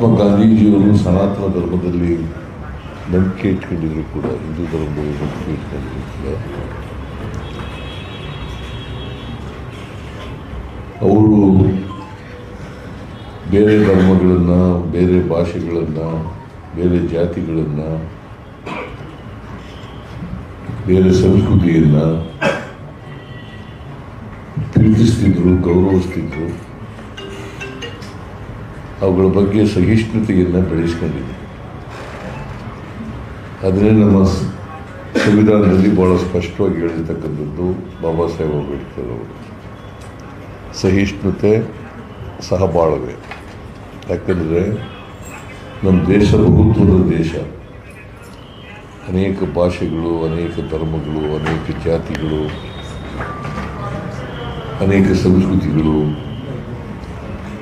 ಮಹಾತ್ಮ ಗಾಂಧೀಜಿಯವರು ಸನಾತನ ಧರ್ಮದಲ್ಲಿ ನಂಬಿಕೆ ಇಟ್ಕೊಂಡಿದ್ರು ಕೂಡ. ಹಿಂದೂ ಧರ್ಮದಲ್ಲಿ ನಂಬಿಕೆ ಇಟ್ಕೊಂಡಿದ್ರು ಕೂಡ. ಅವರು ಬೇರೆ ಧರ್ಮಗಳನ್ನು, ಬೇರೆ ಭಾಷೆಗಳನ್ನು, ಬೇರೆ ಜಾತಿಗಳನ್ನು, ಬೇರೆ ಸಂಸ್ಕೃತಿಯನ್ನು ಪ್ರೀತಿಸ್ತಿದ್ರು ಗೌರವಿಸ್ತಿದ್ರು. ಅವುಗಳ ಬಗ್ಗೆ ಸಹಿಷ್ಣುತೆಯನ್ನು ಬೆಳೆಸ್ಕೊಂಡಿದೆ. ಅದನ್ನೇ ನಮ್ಮ ಸಂವಿಧಾನದಲ್ಲಿ ಭಾಳ ಸ್ಪಷ್ಟವಾಗಿ ಹೇಳಿರ್ತಕ್ಕಂಥದ್ದು ಬಾಬಾ ಸಾಹೇಬ್ ಅಂಬೇಡ್ಕರ್ ಅವರು. ಸಹಿಷ್ಣುತೆ ಸಹಬಾಳ್ವೆ. ಯಾಕಂದರೆ ನಮ್ಮ ದೇಶ ಬಹುತ್ವದ ದೇಶ. ಅನೇಕ ಭಾಷೆಗಳು, ಅನೇಕ ಧರ್ಮಗಳು, ಅನೇಕ ಜಾತಿಗಳು, ಅನೇಕ ಸಂಸ್ಕೃತಿಗಳು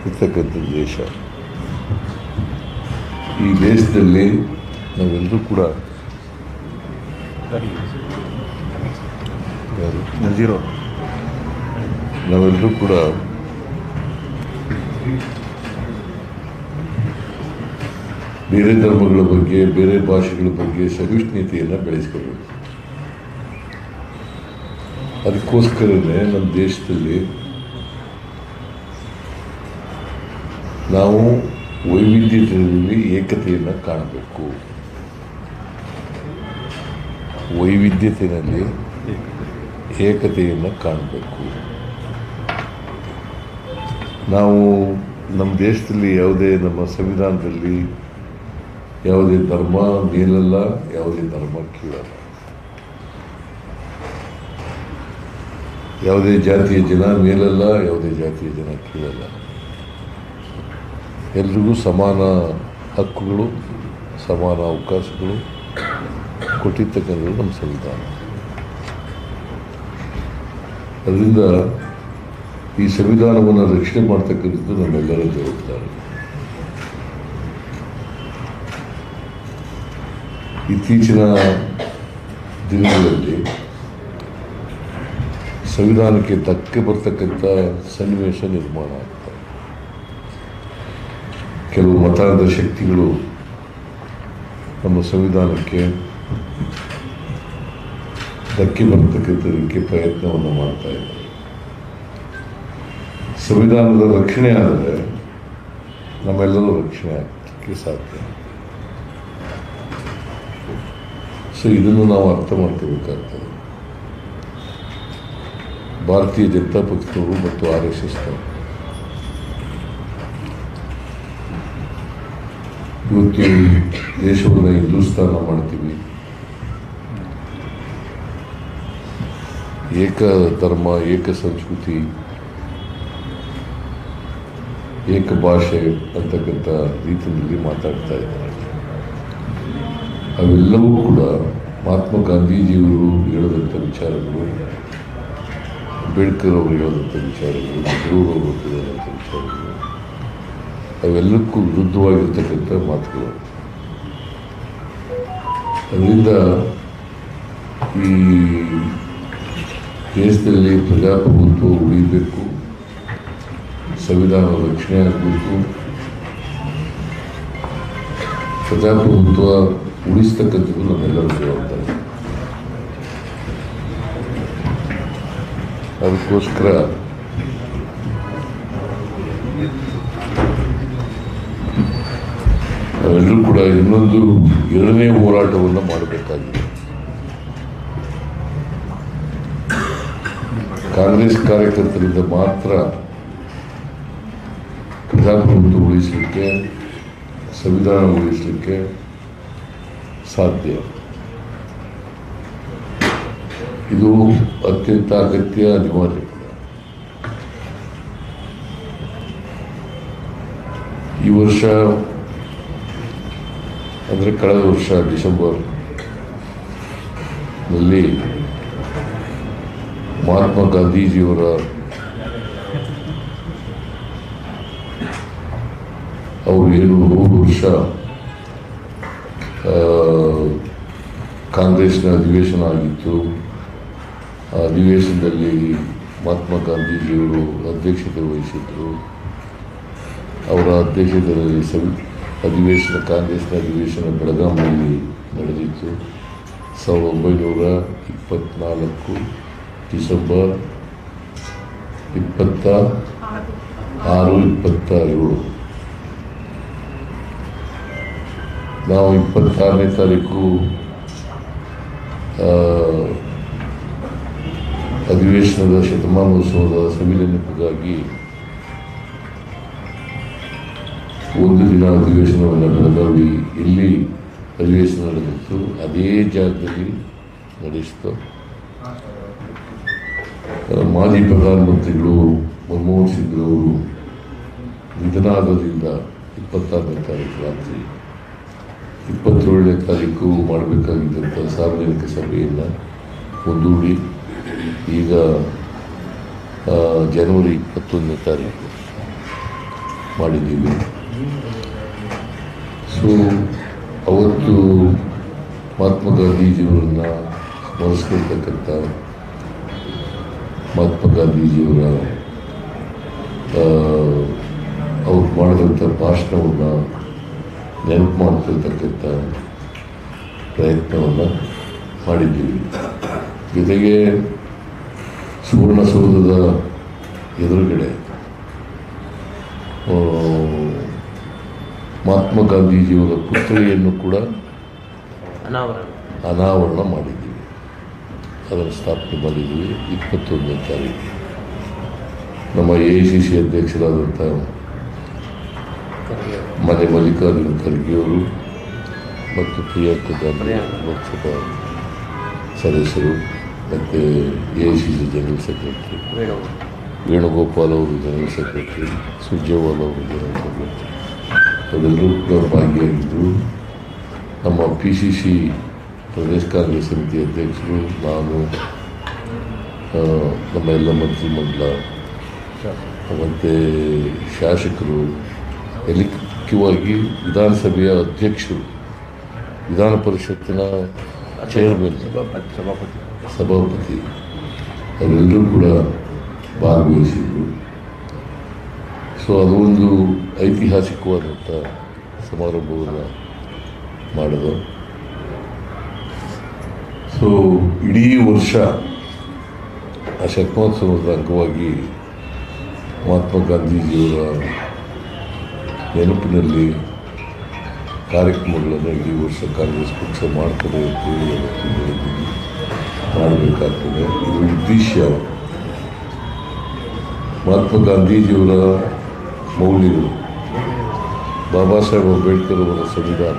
ಇರ್ತಕ್ಕಂಥ ದೇಶ. ಈ ದೇಶದಲ್ಲಿ ನಾವೆಲ್ಲರೂ ಕೂಡ ನಾವೆಲ್ಲರೂ ಕೂಡ ಬೇರೆ ಧರ್ಮಗಳ ಬಗ್ಗೆ ಬೇರೆ ಭಾಷೆಗಳ ಬಗ್ಗೆ ಸಹಿಷ್ಣುತೆಯನ್ನು ಬೆಳೆಸ್ಕೋಬೇಕು ಅದಕ್ಕೋಸ್ಕರನೇ ನಮ್ಮ ದೇಶದಲ್ಲಿ ನಾವು ವೈವಿಧ್ಯತೆಯಲ್ಲಿ ಏಕತೆಯನ್ನು ಕಾಣಬೇಕು. ವೈವಿಧ್ಯತೆಯಲ್ಲಿ ಏಕತೆಯನ್ನು ಕಾಣಬೇಕು. ನಾವು ನಮ್ಮ ದೇಶದಲ್ಲಿ ಯಾವುದೇ ನಮ್ಮ ಸಂವಿಧಾನದಲ್ಲಿ ಯಾವುದೇ ಧರ್ಮ ಮೇಲಲ್ಲ, ಯಾವುದೇ ಧರ್ಮ ಕೀಳಲ್ಲ. ಯಾವುದೇ ಜಾತಿಯ ಜನ ಮೇಲಲ್ಲ, ಯಾವುದೇ ಜಾತಿಯ ಜನ ಕೀಳಲ್ಲ. ಎಲ್ರಿಗೂ ಸಮಾನ ಹಕ್ಕುಗಳು, ಸಮಾನ ಅವಕಾಶಗಳು ಕೊಟ್ಟಿರ್ತಕ್ಕಂಥದ್ದು ನಮ್ಮ ಸಂವಿಧಾನ. ಅದರಿಂದ ಈ ಸಂವಿಧಾನವನ್ನು ರಕ್ಷಣೆ ಮಾಡ್ತಕ್ಕಂಥದ್ದು ನಮ್ಮೆಲ್ಲರ ಜವಾಬ್ದಾರಿ. ಇತ್ತೀಚಿನ ದಿನಗಳಲ್ಲಿ ಸಂವಿಧಾನಕ್ಕೆ ಧಕ್ಕೆ ಬರ್ತಕ್ಕಂಥ ಸನ್ನಿವೇಶ ನಿರ್ಮಾಣ ಆಗ್ತದೆ ಕೆಲವು ಮತಾಂಧ ಶಕ್ತಿಗಳು ನಮ್ಮ ಸಂವಿಧಾನಕ್ಕೆ ಧಕ್ಕೆ ಬರ್ತಕ್ಕಂಥದಕ್ಕೆ ಪ್ರಯತ್ನವನ್ನು ಮಾಡ್ತಾ ಇದ್ದಾರೆ. ಸಂವಿಧಾನದ ರಕ್ಷಣೆ ಆದರೆ ನಮ್ಮೆಲ್ಲರೂ ರಕ್ಷಣೆ ಆಗಲಿಕ್ಕೆ ಸಾಧ್ಯ. ಸೊ ಇದನ್ನು ನಾವು ಅರ್ಥ ಮಾಡ್ಕೋಬೇಕಾಗ್ತದೆ. ಭಾರತೀಯ ಜನತಾ ಪಕ್ಷದವರು ಮತ್ತು ಆರ್ ಎಸ್ ಎಸ್ನವರು ಇವತ್ತು ದೇಶವನ್ನು ಹಿಂದೂಸ್ತಾನ ಮಾಡ್ತೀವಿ. ಏಕ ಧರ್ಮ, ಏಕ ಸಂಸ್ಕೃತಿ, ಏಕ ಭಾಷೆ ಅಂತಕ್ಕಂಥ ರೀತಿಯಲ್ಲಿ ಮಾತಾಡ್ತಾ ಇದ್ದಾರೆ. ಅವೆಲ್ಲವೂ ಕೂಡ ಮಹಾತ್ಮ ಗಾಂಧೀಜಿಯವರು ಹೇಳಿದಂಥ ವಿಚಾರಗಳು, ಅಂಬೇಡ್ಕರ್ ಅವರು ಹೇಳಿದಂಥ ವಿಚಾರಗಳು ನೆಹರೂರವರು ಹೇಳಿದಂಥ ವಿಚಾರಗಳು. ಅವೆಲ್ಲಕ್ಕೂ ವಿರುದ್ಧವಾಗಿರ್ತಕ್ಕಂಥ ಮಾತುಗಳು. ಅದರಿಂದ ಈ ದೇಶದಲ್ಲಿ ಪ್ರಜಾಪ್ರಭುತ್ವ ಉಳಿಬೇಕು, ಸಂವಿಧಾನ ರಕ್ಷಣೆ ಆಗಬೇಕು, ಪ್ರಜಾಪ್ರಭುತ್ವ ಉಳಿಸ್ತಕ್ಕಂಥದ್ದು ನಮ್ಮೆಲ್ಲರ ಜವಾಬ್ದಾರಿ. ಅದಕ್ಕೋಸ್ಕರ ನಾವೆಲ್ಲರೂ ಕೂಡ ಇನ್ನೊಂದು ಎರಡನೇ ಹೋರಾಟವನ್ನು ಮಾಡಬೇಕಾಗಿದೆ. ಕಾಂಗ್ರೆಸ್ ಕಾರ್ಯಕರ್ತರಿಂದ ಮಾತ್ರ ಪ್ರಜಾಪ್ರಭುತ್ವ ಉಳಿಸಲಿಕ್ಕೆ, ಸಂವಿಧಾನ ಉಳಿಸಲಿಕ್ಕೆ ಸಾಧ್ಯ. ಇದು ಅತ್ಯಂತ ಅಗತ್ಯ ಅನಿವಾರ್ಯ. ಈ ವರ್ಷ ಅಂದರೆ ಕಳೆದ ವರ್ಷ ಡಿಸೆಂಬರ್ನಲ್ಲಿ ಮಹಾತ್ಮ ಗಾಂಧೀಜಿಯವರ ಅವರು ಏನು ನೂರು ವರ್ಷ ಕಾಂಗ್ರೆಸ್ನ ಅಧಿವೇಶನ ಆಗಿತ್ತು. ಆ ಅಧಿವೇಶನದಲ್ಲಿ ಮಹಾತ್ಮ ಗಾಂಧೀಜಿಯವರು ಅಧ್ಯಕ್ಷತೆ ವಹಿಸಿದ್ರು. ಅವರ ಅಧ್ಯಕ್ಷತೆಯಲ್ಲಿ ಸಂವಿ ಅಧಿವೇಶನ, ಕಾಂಗ್ರೆಸ್ನ ಅಧಿವೇಶನ ಬೆಳಗಾವಿಯಲ್ಲಿ ನಡೆದಿತ್ತು. ಸಾವಿರದ ಒಂಬೈನೂರ ಇಪ್ಪತ್ತ್ನಾಲ್ಕು ಡಿಸೆಂಬರ್ ಇಪ್ಪತ್ತ ಆರು ಇಪ್ಪತ್ತ ಏಳು ನಾವು ಇಪ್ಪತ್ತಾರನೇ ತಾರೀಕು ಅಧಿವೇಶನದ ಶತಮಾನೋತ್ಸವದ ಸವಿನೆನಪಿಗಾಗಿ ಒಂದು ದಿನ ಅಧಿವೇಶನವನ್ನು ಬೆಳಗಾವಿ ಎಲ್ಲಿ ಅಧಿವೇಶನ ನಡೆದಿತ್ತು. ಅದೇ ಜಾಗದಲ್ಲಿ ನಡೆಸಿತು ಮಾಜಿ ಪ್ರಧಾನಮಂತ್ರಿಗಳು ಮನಮೋಹನ್ ಸಿಂಗ್ ಅವರು ನಿಧನ ಆಗೋದ್ರಿಂದ ಇಪ್ಪತ್ತಾರನೇ ತಾರೀಕು ರಾತ್ರಿ ಇಪ್ಪತ್ತೇಳನೇ ತಾರೀಕು ಮಾಡಬೇಕಾಗಿದ್ದಂಥ ಸಾರ್ವಜನಿಕ ಸಭೆಯನ್ನು ಮುಂದೂಡಿ ಈಗ ಜನವರಿ ಇಪ್ಪತ್ತೊಂದನೇ ತಾರೀಕು ಮಾಡಿದ್ದೀವಿ. ಸೊ ಅವತ್ತು ಮಹಾತ್ಮ ಗಾಂಧೀಜಿಯವರನ್ನ ಸ್ಮರಿಸ್ಕೊಳ್ತಕ್ಕಂಥ ಮಹಾತ್ಮ ಗಾಂಧೀಜಿಯವರ ಅವ್ರು ಮಾಡಿದಂಥ ಭಾಷಣವನ್ನು ನೆನಪು ಮಾಡ್ಕೊಳ್ತಕ್ಕಂಥ ಪ್ರಯತ್ನವನ್ನು ಮಾಡಿದ್ದೀವಿ. ಜೊತೆಗೆ ಸುವರ್ಣಸೌಧದ ಎದುರುಗಡೆ ಮಹಾತ್ಮ ಗಾಂಧೀಜಿಯವರ ಪುತ್ಥಳಿಯನ್ನು ಕೂಡ ಅನಾವರಣ. ಅನಾವರಣ ಮಾಡಿದ್ದೀವಿ ಅದನ್ನು ಸ್ಥಾಪನೆ ಮಾಡಿದ್ದೀವಿ ಇಪ್ಪತ್ತೊಂದನೇ ತಾರೀಕು. ನಮ್ಮ ಎ ಸಿ ಸಿ ಅಧ್ಯಕ್ಷರಾದಂಥ ಮನೆ ಮಲ್ಲಿಕಾರ್ಜುನ ಖರ್ಗೆಯವರು ಮತ್ತು ಪ್ರಿಯಾಂಕ ಗಾಂಧಿ. ಲೋಕಸಭಾ ಸದಸ್ಯರು ಮತ್ತು A C C general secretary Venu Venugopal ಅವರು ಜನರಲ್ ಸೆಕ್ರೆಟರಿ ಸುರ್ಜೇವಾಲ್ ಅವರು ಜನರಲ್ ಸೆಕ್ರೆಟರಿ. ಅವರೆಲ್ಲರೂ ಕೂಡ ಭಾಗಿಯಾಗಿದ್ದರು ನಮ್ಮ ಪಿ ಸಿ ಸಿ ಪ್ರದೇಶ ಕಾಂಗ್ರೆಸ್ ಸಮಿತಿ ಅಧ್ಯಕ್ಷರು, ನಾನು ನಮ್ಮ ಎಲ್ಲ ಮಂತ್ರಿಮಂಡಲ, ಮತ್ತು ಶಾಸಕರು ಎಲ್ಲಿ ಮುಖ್ಯವಾಗಿ ವಿಧಾನಸಭೆಯ ಅಧ್ಯಕ್ಷರು, ವಿಧಾನ ಪರಿಷತ್ತಿನ ಚೇರ್ಮನ್ ಸಭಾಪತಿ, ಅವರೆಲ್ಲರೂ ಕೂಡ ಭಾಗವಹಿಸಿದರು. ಸೊ ಅದು ಒಂದು ಐತಿಹಾಸಿಕವಾದಂಥ ಸಮಾರಂಭವನ್ನು ಮಾಡೋದು ಸೊ ಇಡೀ ವರ್ಷ ಆ ಶತಮಾನೋತ್ಸವದ ಅಂಗವಾಗಿ ಮಹಾತ್ಮ ಗಾಂಧೀಜಿಯವರ ನೆನಪಿನಲ್ಲಿ ಕಾರ್ಯಕ್ರಮಗಳನ್ನು ಇಡೀ ವರ್ಷ ಕಾಂಗ್ರೆಸ್ ಪಕ್ಷ ಮಾಡ್ತದೆ ಅಂತ ಹೇಳಿ ಅವತ್ತು ಹೇಳಿದ್ದೀನಿ. ಮಾಡಬೇಕಾಗ್ತದೆ. ಇದು ಉದ್ದೇಶ ಮಹಾತ್ಮ ಗಾಂಧೀಜಿಯವರ ಮೌಲ್ಯಗಳು ಬಾಬಾ ಸಾಹೇಬ್ ಅಂಬೇಡ್ಕರ್ ಅವರ ಸಂವಿಧಾನ.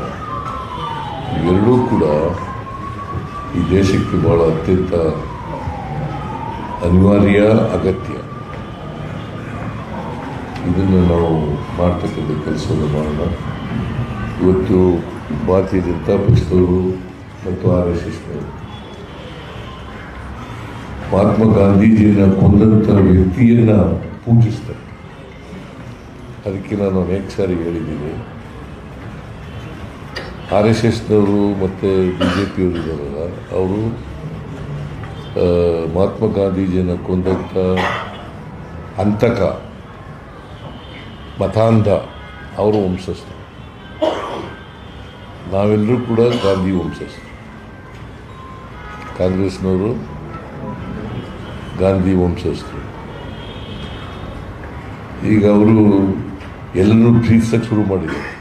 ಇವೆರಡೂ ಕೂಡ ಈ ದೇಶಕ್ಕೆ ಬಹಳ ಅತ್ಯಂತ ಅನಿವಾರ್ಯ, ಅಗತ್ಯ. ಇದನ್ನು ನಾವು ಮಾಡ್ತಕ್ಕಂಥ ಕೆಲಸವನ್ನು ಮಾಡೋಣ. ಇವತ್ತು ಭಾರತೀಯ ಜನತಾ ಪಕ್ಷದವರು ಮತ್ತು ಆರ್ ಎಸ್ ಎಸ್ನವರು ಮಹಾತ್ಮ ಗಾಂಧೀಜಿಯನ್ನು ಕೊಂದಂಥ ವ್ಯಕ್ತಿಯನ್ನು ಪೂಜಿಸ್ತಾರೆ. ಅದಕ್ಕೆ ನಾನು ಅನೇಕ ಸಾರಿ ಹೇಳಿದ್ದೀನಿ. ಆರ್ ಎಸ್ ಎಸ್ನವರು ಮತ್ತು ಬಿ ಜೆ ಪಿಯವರು ಇದ್ದಾರಲ್ಲ, ಅವರು ಮಹಾತ್ಮ ಗಾಂಧೀಜಿಯನ್ನು ಕೊಂದಂಥ ಹಂತಕ, ಮತಾಂಧ, ಅವರ ವಂಶಸ್ಥರು ನಾವೆಲ್ಲರೂ ಕೂಡ ಗಾಂಧಿ ವಂಶಸ್ಥರು ಕಾಂಗ್ರೆಸ್ನವರು ಗಾಂಧಿ ವಂಶಸ್ಥರು. ಈಗ ಅವರು ಎಲ್ಲರೂ ಪ್ರೀತಿಸಕ್ಕೆ ಶುರು ಮಾಡಿದ್ದಾರೆ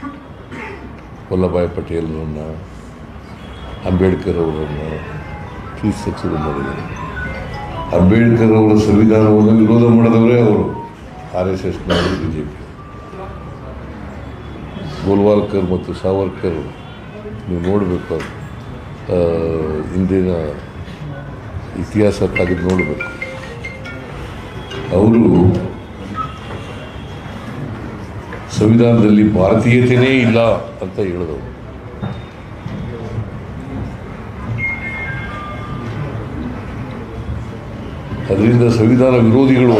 ವಲ್ಲಭಾಯ್ ಪಟೇಲ್ರನ್ನು ಅಂಬೇಡ್ಕರ್ ಅವರನ್ನು ಪ್ರೀತಿಸಕ್ಕೆ ಶುರು ಮಾಡಿದ್ದಾರೆ ಅಂಬೇಡ್ಕರ್ ಅವರ ಸಂವಿಧಾನವನ್ನು ವಿರೋಧ ಮಾಡಿದವರೇ ಅವರು R S S B J Golwalkar ಮತ್ತು ಸಾವರ್ಕರ್, ನೀವು ನೋಡಬೇಕು ಇಂದಿನ ಇತಿಹಾಸ ತೆಗೆದು ನೋಡಬೇಕು. ಅವರು ಸಂವಿಧಾನದಲ್ಲಿ ಭಾರತೀಯತೆಯೇ ಇಲ್ಲ ಅಂತ ಹೇಳಿದವರು ಅದರಿಂದ ಸಂವಿಧಾನ ವಿರೋಧಿಗಳು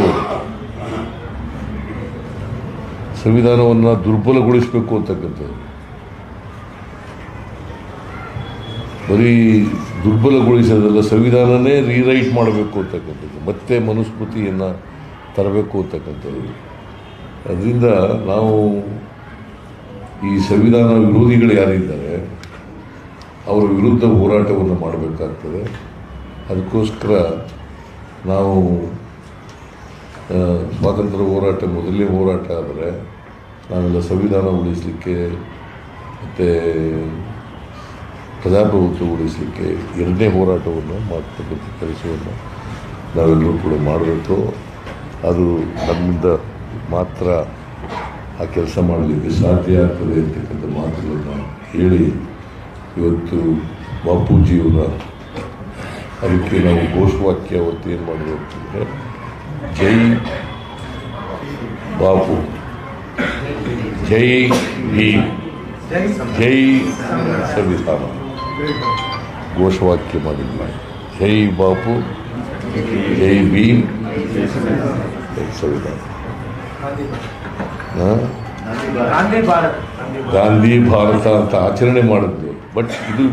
ಸಂವಿಧಾನವನ್ನು ದುರ್ಬಲಗೊಳಿಸಬೇಕು ಅಂತಕ್ಕಂಥದ್ದು. ಬರೀ ದುರ್ಬಲಗೊಳಿಸೋದಲ್ಲ, ಸಂವಿಧಾನನೇ ರೀರೈಟ್ ಮಾಡಬೇಕು ಅಂತಕ್ಕಂಥದ್ದು. ಮತ್ತೆ ಮನುಸ್ಮೃತಿಯನ್ನು ತರಬೇಕು ಅಂತಕ್ಕಂಥದ್ದು. ಅದರಿಂದ ನಾವು ಈ ಸಂವಿಧಾನ ವಿರೋಧಿಗಳು ಯಾರಿದ್ದಾರೆ, ಅವರ ವಿರುದ್ಧ ಹೋರಾಟವನ್ನು ಮಾಡಬೇಕಾಗ್ತದೆ. ಅದಕ್ಕೋಸ್ಕರ ನಾವು ಸ್ವಾತಂತ್ರ್ಯ ಹೋರಾಟ, ಮೊದಲನೇ ಹೋರಾಟ ಆದರೆ ನಾವೆಲ್ಲ ಸಂವಿಧಾನ ಉಳಿಸಲಿಕ್ಕೆ ಮತ್ತು ಪ್ರಜಾಪ್ರಭುತ್ವ ಉಳಿಸಲಿಕ್ಕೆ ಎರಡನೇ ಹೋರಾಟವನ್ನು ಮಾಡ್ತಕ್ಕಂಥ ಕೆಲಸವನ್ನು ನಾವೆಲ್ಲರೂ ಕೂಡ ಮಾಡಬೇಕು. ಅದು ನಮ್ಮಿಂದ ಮಾತ್ರ ಆ ಕೆಲಸ ಮಾಡಲಿಕ್ಕೆ ಸಾಧ್ಯ ಆಗ್ತದೆ ಅಂತಕ್ಕಂಥ ಮಾತುಗಳನ್ನು ಹೇಳಿ ಇವತ್ತು ಬಾಪೂಜಿಯವರ ಅದಕ್ಕೆ ನಾವು ಘೋಷವಾಕ್ಯ ಅವತ್ತು ಏನು ಮಾಡಬೇಕು ಅಂತಂದರೆ, ಜೈ ಬಾಪು, ಜೈ ಭೀಮ್ ಜೈ ಸಂವಿಧಾನ ಘೋಷವಾಕ್ಯ ಮಾಡಿದ್ವಿ ಜೈ ಬಾಪು, ಜೈ ಭೀಮ್ ಸಂವಿಧಾನ? ಗಾಂಧಿ ಭಾರತ್. ಅಂತ ಆಚರಣೆ ಮಾಡಿದ್ವು ಬಟ್ ಇದು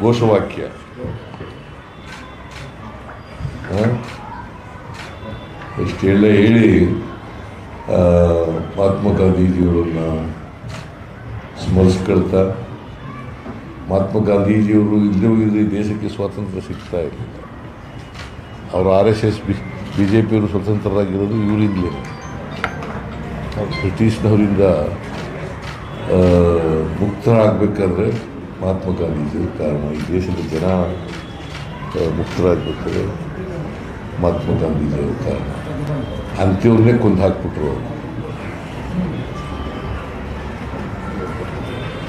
ಘೋಷವಾಕ್ಯ? ಇಷ್ಟೆಲ್ಲ ಹೇಳಿ ಮಹಾತ್ಮ ಗಾಂಧೀಜಿಯವರನ್ನ ಸ್ಮರಿಸ್ಕೊಳ್ತಾ. ಮಹಾತ್ಮ ಗಾಂಧೀಜಿಯವರು ಇಲ್ಲದೇ ದೇಶಕ್ಕೆ ಸ್ವಾತಂತ್ರ್ಯ ಸಿಗ್ತಾ ಇರಲಿಲ್ಲ. ಅವರು R S S B J ಪಿಯವರು ಸ್ವತಂತ್ರರಾಗಿರೋದು ಇವರಿಂದಲೇ ಬ್ರಿಟಿಷ್ನವರಿಂದ ಮುಕ್ತರಾಗಬೇಕಾದ್ರೆ ಮಹಾತ್ಮ ಗಾಂಧೀಜಿ ಕಾರಣ ಈ ದೇಶದ ಜನ ಮುಕ್ತರಾಗಬೇಕಾದ್ರೆ ಮಹಾತ್ಮ ಗಾಂಧೀಜಿಯವರು ಕಾರಣ. ಅಂತ್ಯವ್ರನ್ನೇ ಕೊಂದು ಹಾಕ್ಬಿಟ್ರು ಅವರು.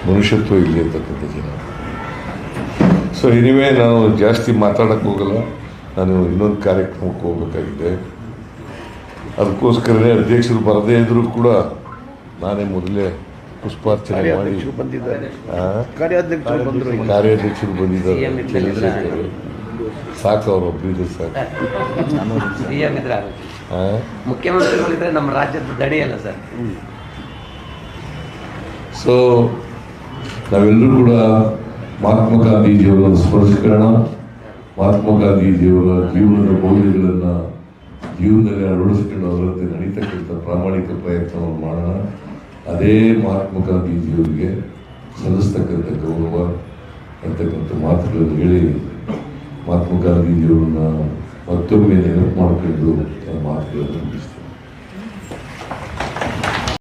ಮನುಷ್ಯತ್ವ ಇಲ್ಲಿ ಅಂತಕ್ಕಂಥ ಜನ. ಸೊ ಎನಿವೇ ನಾನು ಜಾಸ್ತಿ ಮಾತಾಡೋಕ್ಕೋಗಲ್ಲ. ನಾನು ಇನ್ನೊಂದು ಕಾರ್ಯಕ್ರಮಕ್ಕೆ ಹೋಗಬೇಕಾಗಿದೆ. ಅದಕ್ಕೋಸ್ಕರನೇ ಅಧ್ಯಕ್ಷರು ಬರದೇ ಇದ್ರು ಕೂಡ ನಾನೇ ಮೊದಲೇ ಪುಷ್ಪಾರ್ಚನೆ ಮಾಡಿ ಕಾರ್ಯಾಧ್ಯಕ್ಷರು ಬಂದಿದ್ದಾರೆ. ಸಾಕು ಅವ್ರು ಒಬ್ಬರಿದ್ರೆ ಸಾಕು. ಸಿ ಎಂ ಇದ್ರೆ ಆಗುತ್ತೆ. ಆ? ಮುಖ್ಯಮಂತ್ರಿಗಳಿದ್ರೆ ನಮ್ಮ ರಾಜ್ಯದ ದಡಿಯಲ್ಲ ಸರ್. ಸೊ ನಾವೆಲ್ಲರೂ ಕೂಡ ಮಹಾತ್ಮ ಗಾಂಧೀಜಿಯವರನ್ನು ಸ್ಮರಿಸ್ಕೊಳ್ಳೋಣ ಮಹಾತ್ಮ ಗಾಂಧೀಜಿಯವರ ಜೀವನದ ಮೌಲ್ಯಗಳನ್ನು ಜೀವನದಲ್ಲಿ ಅಳವಡಿಸಿಕೊಂಡು ಅದರಂತೆ ನಡೀತಕ್ಕಂಥ ಪ್ರಾಮಾಣಿಕ ಪ್ರಯತ್ನವನ್ನು ಮಾಡೋಣ. ಅದೇ ಮಹಾತ್ಮ ಗಾಂಧೀಜಿಯವರಿಗೆ ಸಲ್ಲಿಸ್ತಕ್ಕಂಥ ಗೌರವ ಅಂತಕ್ಕಂಥ ಮಾತುಗಳನ್ನು ಹೇಳಿ ಮಹಾತ್ಮ ಗಾಂಧೀಜಿಯವರನ್ನ ಮತ್ತೊಮ್ಮೆ ನೆನಪು ಮಾಡಿಕೊಂಡು ಮಾತುಗಳನ್ನು